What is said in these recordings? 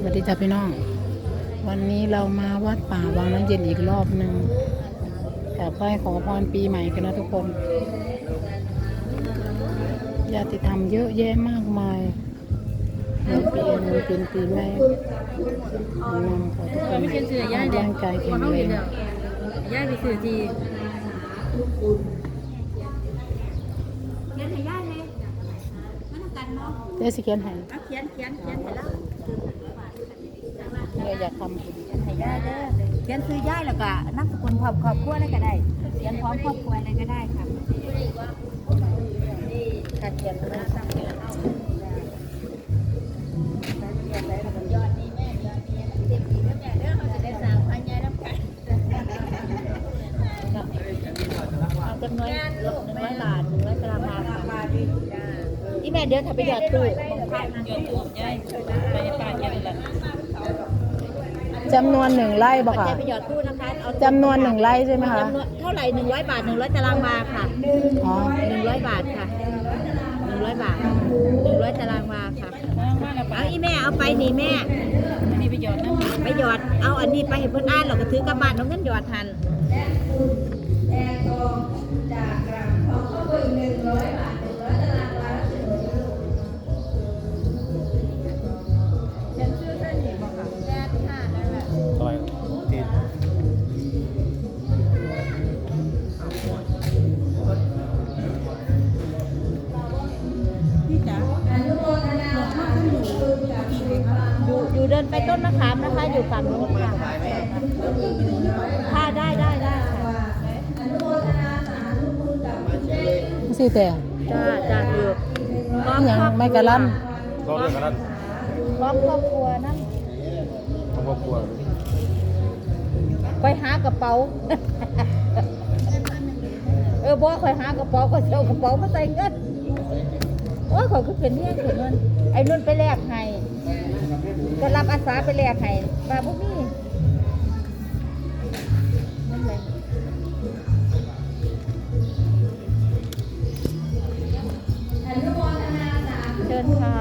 สวัสดีจ้าพี่น้อง วันนี้เรามาวัดป่าวังน้ำเย็นอีกรอบหนึ่งกราบไหว้ขอพรปีใหม่กันนะทุกคนญาติธรรมเยอะแยะมากมายในปีนี้เป็นปีใหม่นำขอทุกคนไม่เขียนชื่อย่ายเด็ร่างกายแข็งแรงย่าไปสื่อทีเขียนให้ย่าเลยมันต้องกันเนาะเดี๋ยวสิเขียนให้เอาเขียนเขียนเขียนให้แล้ว เดี๋ยวอยากทำบุญให้ย่าเด้อเขียนคือย่าแล้วก็นามสกุลครอบครอบครัวอะไรก็ได้เขียนพร้อมครอบครัวอะไรก็ได้ค่ะการเขียนนะจำนวนหนึ่งร้อยบาทหนึ่งร้อยตารางวาค่ะที่แม่เดี๋ยวถ้าไปหยอดตู้ของข้างเกิดถูกย่ายไปป่าย่ายละ จำนวนหนึ่งไร่บ่ปัจค่ะจัยไปหยอดตู้นะคะเอาจำนวนหนึ่งไร่ใช่ไหมคะจำนวนเท่าไหร่หนึ่งร้อยบาทหนึ่งร้อยตารางวาค่ะอ๋อหนึ่งร้อยบาทค่ะหนึ่งร้อยบาทหนึ่งร้อยตารางวาค่ะมากมากละไปเอาอีแม่เอาไปนี่แม่มีประโยชน์นะไปหยอดเอาอันนี้ไปให้เพิ่นอ่านเราก็ถือกลับบ้านเอาเงินหยอดทัน เดินไปต้นมะขามนะคะ อยู่ฝั่งนู้นค่ะค่ะได้ได้ได้ค่ะสิแต่จ้าจ้าอยู่อหยังไม่กะลั่นก็เรื่องกันนั้นพร้อมครอบครัวนั่นของครอบครัวไปหากระเป๋า เออบอกคอยหากระเป๋าก็เจ้ากระเป๋ามาใส่เงินโอ้ยเขาคือเป็นเนี่ยเขียนเงินไอ้นุ่นไปแลกให้ ก็รับอาสาไปแลกให้มาพวกนี้นั่นเลยเชิญค่ะ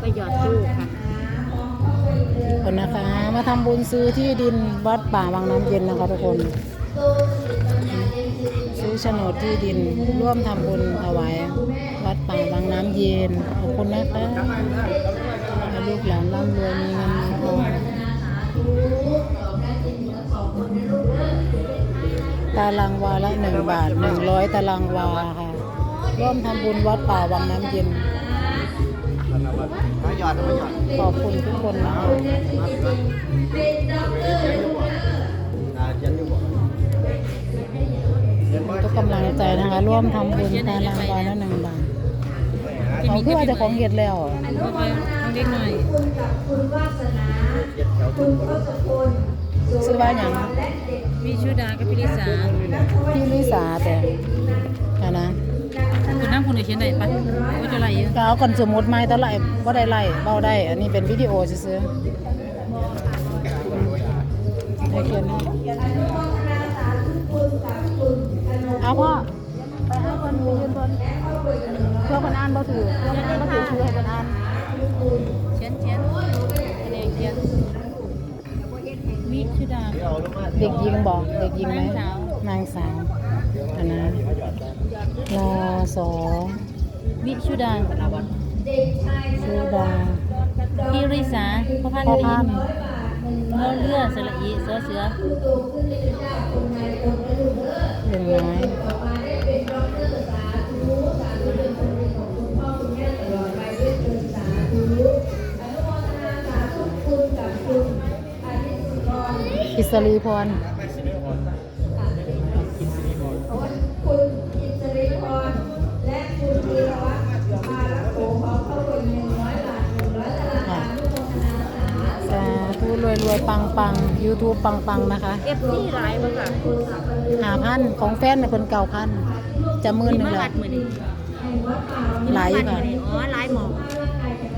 ไปหยอดตู้ค่ะคนนะคะ มาทำบุญซื้อที่ดินวัดป่าวังน้ำเย็นนะคะทุกคนซื้ อโฉนดที่ดินร่วมทำบุญถวายวัดป่าวังน้ำเย็น ขอบคุณนะคะลูกหลานร่ำรวยมีเงินมีทองตารางวาละหนึ่งบาทหนึ่งร้อยตารางวาค่ะ ร่วมทำบุญวัดป่าวังน้ำเย็น ขอบคุณทุกคนนะคะ กกำลังใจนะคะ ร่วมทำบุญตารางวาละหนึ่งบาทเขาเพื่อจะของเห็ดแล้วเอาไปต้องเล็กหน่อยเขียนแถวต้นบ่ซื้อว่าอย่างมีชูดากับพิริสาพี่ลิสาแต่อันนะคุณน้ำคุณเขียนไหนปะว่าจะไรเยอะก็เอากันสมมติไม่ตะไลว่าได้ไล่เบาได้ อันนี้เป็นวิดีโอซื้อๆให้เขียนนะ เอาพ่อไปให้คนไปยืนบนเพื่อคนอ่านบ่ถือเพื่อคนอ่านบ่ถือคือให้คนอ่านเขียนเขียนคะแนนเขียนมีชูดาเด็กยิงบอกเด็กยิงไหมนางสาวอันนั้นรอสอวิชูดาสุดาพิริสาพ่อพันธุ์ เงาเลือสระอีเสือเสือเรื่องน้อยอิสรีพรค่ะ รวยรวยปังปังยูทูบปังปังนะคะเอฟซีหลายบ่ค่ะหาพันของแฟนในคนเก่าพันจะหมื่นหนึ่งมาแล้วัวดมื้อนี้หลายอยู่ค่ะอ๋อหลายหมอง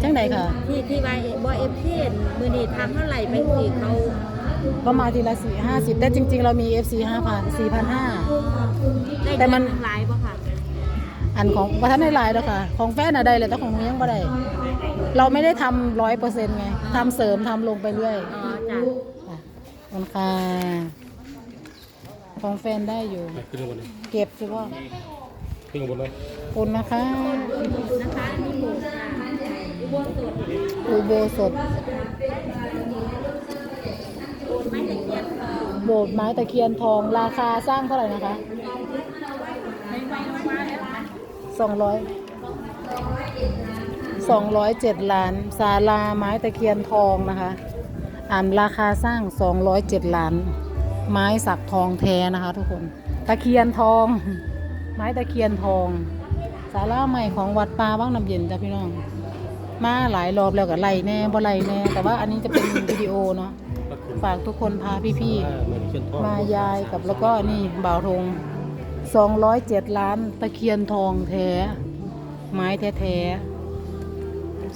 จังใดค่ะ ที่ที่ว่าบ่เอฟซีมื้อนี้ทำเท่าไหร่ไปสิเขาก็มาทีละสี่ห้าสิบแต่จริง ๆ เรามี FC ห้าพันสี่พันห้าได้แต่มันเดือหนึ่งหลายบ่ค่ะอันอันของประธานในไลน์แล้วค่ะ ของแฟนอะได้เลยแต่ของหนูยังไม่ได้ เราไม่ได้ทำร้อยเปอร์เซ็นต์ไงทำเสริมทำลงไปเรื่อยอ๋อจ้ะค่ะขอบคุณค่ะของแฟนได้อยู่ ไปขึ้นข้างบนเลยเก็บสิว่าขึ้นข้างบนเลยขอบคุณนะคะ นะคะนี่โบสถ์ค่ะอุโบสถอุโบสถโบสถ์ไม้ตะเคียนทองโบสถ์ไม้ตะเคียนทอง ราคาสร้างเท่าไหร่นะคะไม่ไม่ลงมาแล้วค่ะสองร้อย สองร้อยเจ็ดล้านศาลาไม้ตะเคียนทองนะคะ อ่านราคาสร้างสองร้อยเจ็ดล้าน ไม้สักทองแท้นะคะ ทุกคน ตะเคียนทอง ไม้ตะเคียนทองศาลาใหม่ของวัดป่าบ้างน้ำเย็นจ้ะพี่น้อง มาหลายรอบแล้วก็ไล่แน่บ่ไล่แน่ แต่ว่าอันนี้จะเป็นวิดีโอเนาะ ฝากทุกคนพาพี่เหมือนเขียนท่อๆมายายกับแล้วก็นี่บ่าวทงสองร้อยเจ็ดล้านตะเคียนทองแท้ ไม้แท้ๆ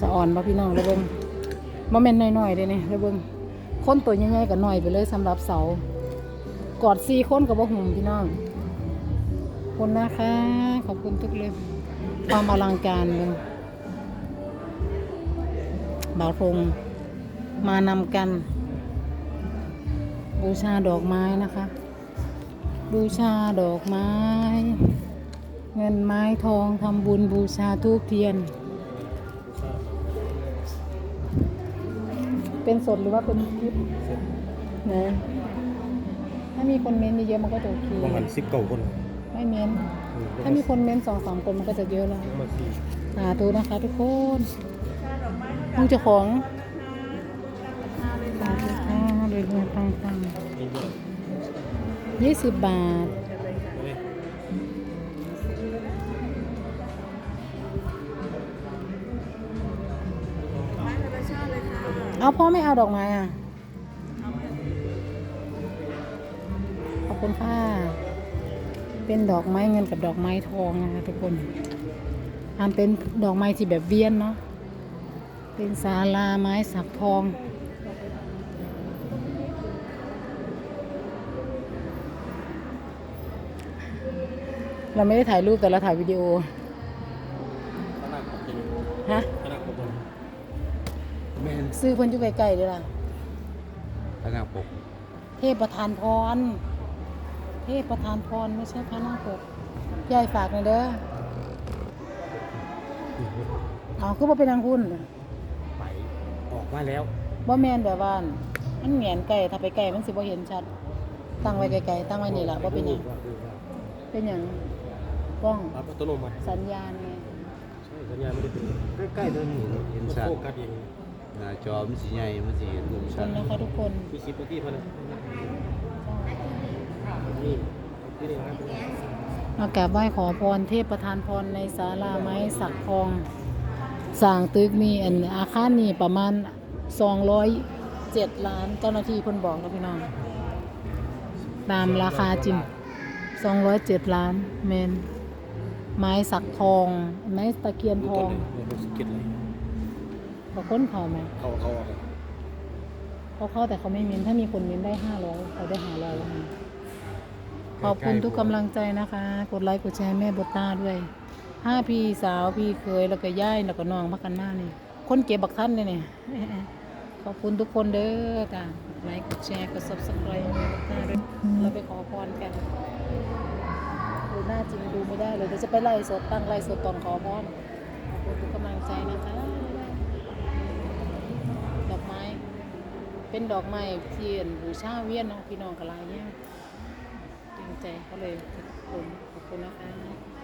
สะอ่อนป่พี่น้องระเบิงมาเม่นน้อยๆเลยนี่ระเบิงคนตัวใหญ่ๆกับหน่อยไปเลยสำหรับเสากอดซีคนกับบ่หุ่มพี่น้องคุณนะคะ ขอบคุณทุกเลยความอลังการเลยบ่าวทงมานำกัน บูชาดอกไม้นะคะ บูชาดอกไม้ เงินไม้ทองทำบุญบูชาทูบเทียน เป็นสดหรือว่าเป็นคลิปนะถ้ามีคนเม้นต์เยอะๆมันก็จะโอเคประมาณสิบเก้าคนไม่เม้นต์ถ้ามีคนเม้นต์สองสามคนมันก็จะเยอะแล้วมาสี่สาธุนะคะ ทุกคนมึงเจ้าของสาธุค่ะรวยๆปังๆยี่สิบบาท เอาพ่อไม่เอาดอกไม้อะ ขอบคุณค่ะ เป็นดอกไม้เงินกับดอกไม้ทองนะคะทุกคนอันเป็นดอกไม้ที่แบบเวียนเนาะ เป็นศาลาไม้สักทองเราไม่ได้ถ่ายรูปแต่เราถ่ายวิดีโอขนาดของจริงฮะ ขนาดของบน แม่น ซื้อเพิ่นอยู่ไกลๆเด้อล่ะพระนางปกเทพประธานพร เทพประธานพรไม่ใช่พระนาคปกยายฝากหน่อยเด้อเอาคือว่าเป็นทางคุณไปออกมาแล้วบ่แม่นแบบว่ามันเหมียนไก่ถ้าไปไก่มันสิบ่เห็นชัด ตั้งไว้ไกลๆตั้งไว้นี่ล่ะบ่เป็นหยังเป็นหยังกล้องรับอัตโนมัติสัญญาณไงใช่สัญญาณไม่ได้เป็นใกล้ๆเดินเห็นเห็นมันชัดโฟกัสเอง หน้าจอมันสีใหญ่มันสีเห็นมุมขอบชัคุดณนะคะทุกคนมีสิบนาทีเท่านั้นนี่ที่นี่นะครับมากราบไหว้ขอพรเทพประธานพรในศาลาไม้สักทองสร้างตึกนี่อันอาคารนี่ประมาณ207ล้านเจ้าหน้าที่เพิ่นบอกแล้วพี่น้อง ตามราคาจริง207ล้านเมนไม้สักทองไม้ตะเคียนดูทต้อนง เลยดูสเก็ตเลย เขาค้นเขาไหมเขาเขาออกเขาเข้าแต่เขาไม่เมนถ้ามีคนเมนได้500เขาได้500แล้วนะขอบคุณทุกกำลังใจนะคะ กดไลค์กดแชร์แม่บตตาด้วยห้าพี่สาวพี่เคยแล้วก็ย่ายแล้วก็น้องพักกันมากนี่คนเก็บบักท่านเลยเนี่ยขอบคุณทุกคนเด้อจ้ะกดไลค์กดแชร์กด subscribe แม่บตตาด้วยเราไปขอพรกันดูหน้าจริงดูไม่ได้เลยเดี๋ยวจะไปไล่สดตั้งไล่สดตอนขอพรขอบคุณทุกกำลังใจนะคะ ดอกไม้ เป็นดอกไม้เทียนบูชาเวียนเนาะพี่น้องกะลายเนี่ยจริงใจเขาเลยขอบคุณขอบคุณนะคะ